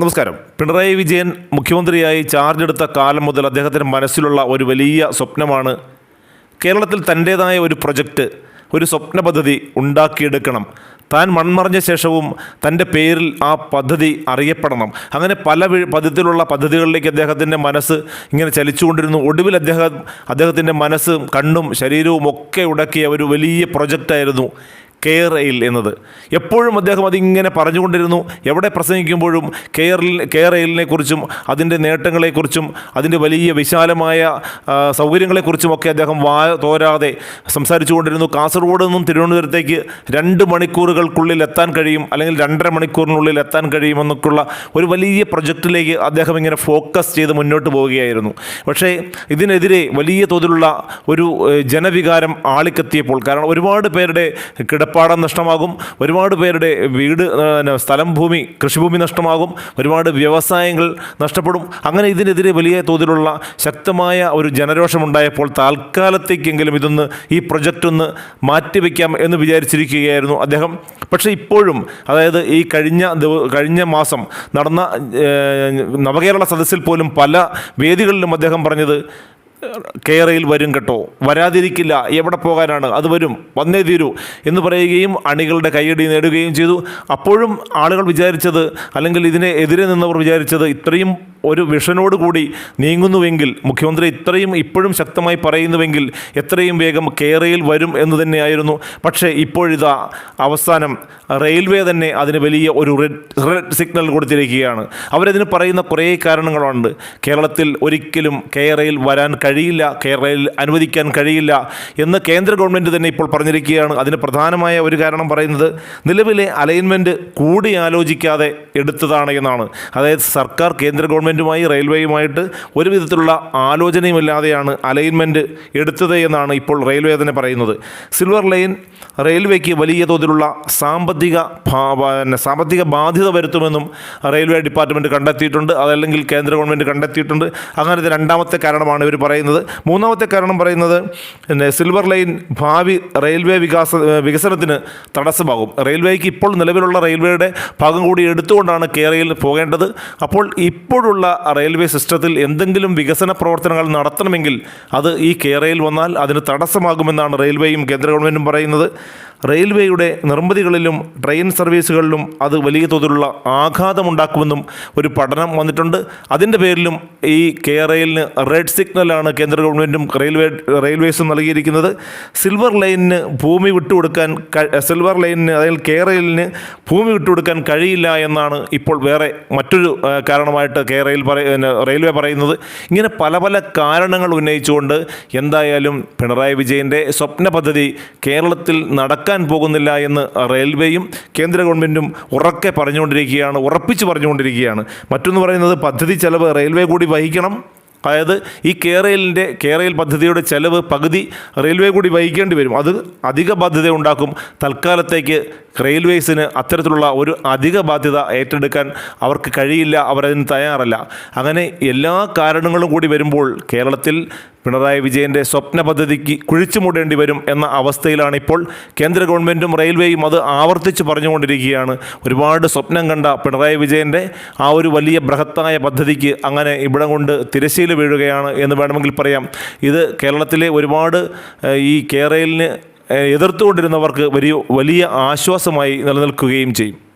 നമസ്കാരം. പിണറായി വിജയൻ മുഖ്യമന്ത്രിയായി ചാർജ് എടുത്ത കാലം മുതൽ അദ്ദേഹത്തിന്റെ മനസ്സിലുള്ള ഒരു വലിയ സ്വപ്നമാണ് കേരളത്തിൽ തന്റേതായ ഒരു പ്രൊജക്റ്റ് ഒരു സ്വപ്ന പദ്ധതി ഉണ്ടാക്കിയെടുക്കണം. താൻ മൺമറഞ്ഞ ശേഷവും തന്റെ പേരിൽ ആ പദ്ധതി അറിയപ്പെടണം. അങ്ങനെ പല പദ്ധതിയിലുള്ള പദ്ധതികളിലേക്ക് അദ്ദേഹത്തിന്റെ മനസ്സ് ഇങ്ങനെ ചലിച്ചുകൊണ്ടിരുന്നു. ഒടുവിൽ അദ്ദേഹം അദ്ദേഹത്തിന്റെ മനസ്സും കണ്ണും ശരീരവും ഒക്കെ ഉടക്കിയ ഒരു വലിയ പ്രൊജക്റ്റായിരുന്നു കെയർ എന്നത്. എപ്പോഴും അദ്ദേഹം അതിങ്ങനെ പറഞ്ഞുകൊണ്ടിരുന്നു. എവിടെ പ്രസംഗിക്കുമ്പോഴും കെയർ എയിലിനെ കുറിച്ചും അതിന്റെ നേട്ടങ്ങളെക്കുറിച്ചും അതിന്റെ വലിയ വിശാലമായ സൗകര്യങ്ങളെക്കുറിച്ചുമൊക്കെ അദ്ദേഹം വാ തോരാതെ സംസാരിച്ചു കൊണ്ടിരുന്നു കാസർഗോഡ് നിന്നും തിരുവനന്തപുരത്തേക്ക് രണ്ട് മണിക്കൂറുകൾക്കുള്ളിൽ എത്താൻ കഴിയും അല്ലെങ്കിൽ രണ്ടര മണിക്കൂറിനുള്ളിൽ എത്താൻ കഴിയുമെന്നൊക്കെയുള്ള ഒരു വലിയ പ്രൊജക്റ്റിലേക്ക് അദ്ദേഹം ഇങ്ങനെ ഫോക്കസ് ചെയ്ത് മുന്നോട്ട് പോവുകയായിരുന്നു. പക്ഷേ ഇതിനെതിരെ വലിയ തോതിലുള്ള ഒരു ജനവികാരം ആളിക്കത്തിയപ്പോൾ കാരണം ഒരുപാട് പേരുടെ കിടപ്പാടം നഷ്ടമാകും. ഒരുപാട് പേരുടെ വീട് സ്ഥലം ഭൂമി കൃഷിഭൂമി നഷ്ടമാകും. ഒരുപാട് വ്യവസായങ്ങൾ നഷ്ടപ്പെടും. അങ്ങനെ ഇതിനെതിരെ വലിയ തോതിലുള്ള ശക്തമായ ഒരു ജനരോഷമുണ്ടായപ്പോൾ താൽക്കാലത്തേക്കെങ്കിലും ഇതൊന്ന് ഈ പ്രൊജക്റ്റ് ഒന്ന് മാറ്റിവെക്കാം എന്ന് വിചാരിച്ചിരിക്കുകയായിരുന്നു അദ്ദേഹം. പക്ഷേ ഇപ്പോഴും അതായത് ഈ കഴിഞ്ഞ കഴിഞ്ഞ മാസം നടന്ന നവകേരള സദസ്സിൽ പോലും പല വേദികളിലും അദ്ദേഹം പറഞ്ഞത് കേരയിൽ വരും കേട്ടോ. വരാതിരിക്കില്ല. എവിടെ പോകാനാണ്? അത് വരും. വന്നേ തീരൂ എന്ന് പറയുകയും അണികളുടെ കൈയടി നേടുകയും ചെയ്തു. അപ്പോഴും ആളുകൾ വിചാരിച്ചത് അല്ലെങ്കിൽ ഇതിനെ എതിരെ നിന്നവർ വിചാരിച്ചത് ഇത്രയും ഒരു വിഷനോട് കൂടി നീങ്ങുന്നുവെങ്കിൽ മുഖ്യമന്ത്രി ഇത്രയും ഇപ്പോഴും ശക്തമായി പറയുന്നുവെങ്കിൽ എത്രയും വേഗം കേരയിൽ വരും എന്ന് തന്നെയായിരുന്നു. പക്ഷേ ഇപ്പോഴിതാ അവസാനം റെയിൽവേ തന്നെ അതിന് വലിയ ഒരു റെഡ് റെഡ് സിഗ്നൽ കൊടുത്തിരിക്കുകയാണ്. അവരതിന് പറയുന്ന കുറേ കാരണങ്ങളുണ്ട് കേരളത്തിൽ ഒരിക്കലും കേരയിൽ വരാൻ കഴിയില്ല കേരളയിൽ അനുവദിക്കാൻ കഴിയില്ല എന്ന് കേന്ദ്ര ഗവൺമെന്റ് തന്നെ ഇപ്പോൾ പറഞ്ഞിരിക്കുകയാണ്. അതിന് പ്രധാനമായ ഒരു കാരണം പറയുന്നത് നിലവിലെ അലൈൻമെന്റ് കൂടിയാലോചിക്കാതെ എടുത്തതാണ് എന്നാണ്. അതായത് സർക്കാർ കേന്ദ്ര ഗവൺമെന്റുമായി റെയിൽവേയുമായിട്ട് ഒരു വിധത്തിലുള്ള ആലോചനയുമില്ലാതെയാണ് അലൈൻമെന്റ് എടുത്തത് എന്നാണ് ഇപ്പോൾ റെയിൽവേ തന്നെ പറയുന്നത്. സിൽവർ ലൈൻ റെയിൽവേക്ക് വലിയ തോതിലുള്ള സാമ്പത്തിക സാമ്പത്തിക ബാധ്യത വരുത്തുമെന്നും റെയിൽവേ ഡിപ്പാർട്ട്മെന്റ് കണ്ടെത്തിയിട്ടുണ്ട്. അതല്ലെങ്കിൽ കേന്ദ്ര ഗവൺമെന്റ് കണ്ടെത്തിയിട്ടുണ്ട്. അങ്ങനത്തെ രണ്ടാമത്തെ കാരണമാണ് ഇവർ പറയുന്നത്. മൂന്നാമത്തെ കാരണം പറയുന്നത് പിന്നെ സിൽവർ ലൈൻ ഭാവി റെയിൽവേ വികാസ വികസനത്തിന് തടസ്സമാകും. റെയിൽവേക്ക് ഇപ്പോൾ നിലവിലുള്ള റെയിൽവേയുടെ ഭാഗം കൂടി എടുത്തുകൊണ്ടാണ് കേരളയിൽ പോകേണ്ടത്. അപ്പോൾ ഇപ്പോഴുള്ള റെയിൽവേ സിസ്റ്റത്തിൽ എന്തെങ്കിലും വികസന പ്രവർത്തനങ്ങൾ നടത്തണമെങ്കിൽ അത് ഈ കേരയിൽ വന്നാൽ അതിന് തടസ്സമാകുമെന്നാണ് റെയിൽവേയും കേന്ദ്ര ഗവൺമെന്റും പറയുന്നത്. റെയിൽവേയുടെ നിർമ്മിതികളിലും ട്രെയിൻ സർവീസുകളിലും അത് വലിയ തോതിലുള്ള ആഘാതമുണ്ടാക്കുമെന്നും ഒരു പഠനം വന്നിട്ടുണ്ട്. അതിന്റെ പേരിലും ഈ കെ റെയിലിന് റെഡ് സിഗ്നലാണ് കേന്ദ്ര ഗവൺമെന്റും റെയിൽവേ റെയിൽവേസും നൽകിയിരിക്കുന്നത്. സിൽവർ ലൈനിന് ഭൂമി വിട്ടുകൊടുക്കാൻ ക- സിൽവർ ലൈനിന് അതായത് കെ റെയിലിന് ഭൂമി വിട്ടുകൊടുക്കാൻ കഴിയില്ല എന്നാണ് ഇപ്പോൾ വേറെ മറ്റൊരു കാരണമായിട്ട് കാരണമായിട്ട് റെയിൽ റെയിൽവേ പറയുന്നത്. ഇങ്ങനെ പല പല കാരണങ്ങൾ ഉന്നയിച്ചുകൊണ്ട് എന്തായാലും പിണറായി വിജയന്റെ സ്വപ്ന പദ്ധതി കേരളത്തിൽ നടക്കാൻ പോകുന്നില്ല എന്ന് റെയിൽവേയും കേന്ദ്ര ഗവൺമെന്റും ഉറക്കെ പറഞ്ഞുകൊണ്ടിരിക്കുകയാണ് ഉറപ്പിച്ച് പറഞ്ഞുകൊണ്ടിരിക്കുകയാണ്. മറ്റൊന്ന് പറയുന്നത് പദ്ധതി ചെലവ് റെയിൽവേ കൂടി വഹിക്കണം. അതായത് ഈ കേരളിന്റെ കേരയിൽ പദ്ധതിയുടെ ചെലവ് പകുതി റെയിൽവേ കൂടി വഹിക്കേണ്ടി വരും. അത് അധിക ബാധ്യത ഉണ്ടാക്കും. തൽക്കാലത്തേക്ക് റെയിൽവേസിന് അത്തരത്തിലുള്ള ഒരു അധിക ബാധ്യത ഏറ്റെടുക്കാൻ അവർക്ക് കഴിയില്ല അവരതിന് തയ്യാറല്ല. അങ്ങനെ എല്ലാ കാരണങ്ങളും കൂടി വരുമ്പോൾ കേരളത്തിൽ പിണറായി വിജയന്റെ സ്വപ്ന പദ്ധതിക്ക് കുഴിച്ചു മൂടേണ്ടി വരും എന്ന അവസ്ഥയിലാണ് ഇപ്പോൾ കേന്ദ്ര ഗവൺമെന്റും റെയിൽവേയും അത് ആവർത്തിച്ച് പറഞ്ഞുകൊണ്ടിരിക്കുകയാണ്. ഒരുപാട് സ്വപ്നം കണ്ട പിണറായി വിജയന്റെ ആ ഒരു വലിയ ബൃഹത്തായ പദ്ധതിക്ക് അങ്ങനെ ഇവിടം കൊണ്ട് തിരശ്ശീല വീഴുകയാണ് എന്ന് വേണമെങ്കിൽ പറയാം. ഇത് കേരളത്തിലെ ഒരുപാട് ഈ കേരളിന് എതിർത്തുകൊണ്ടിരുന്നവർക്ക് വലിയ വലിയ ആശ്വാസമായി നിലനിൽക്കുകയും ചെയ്യും.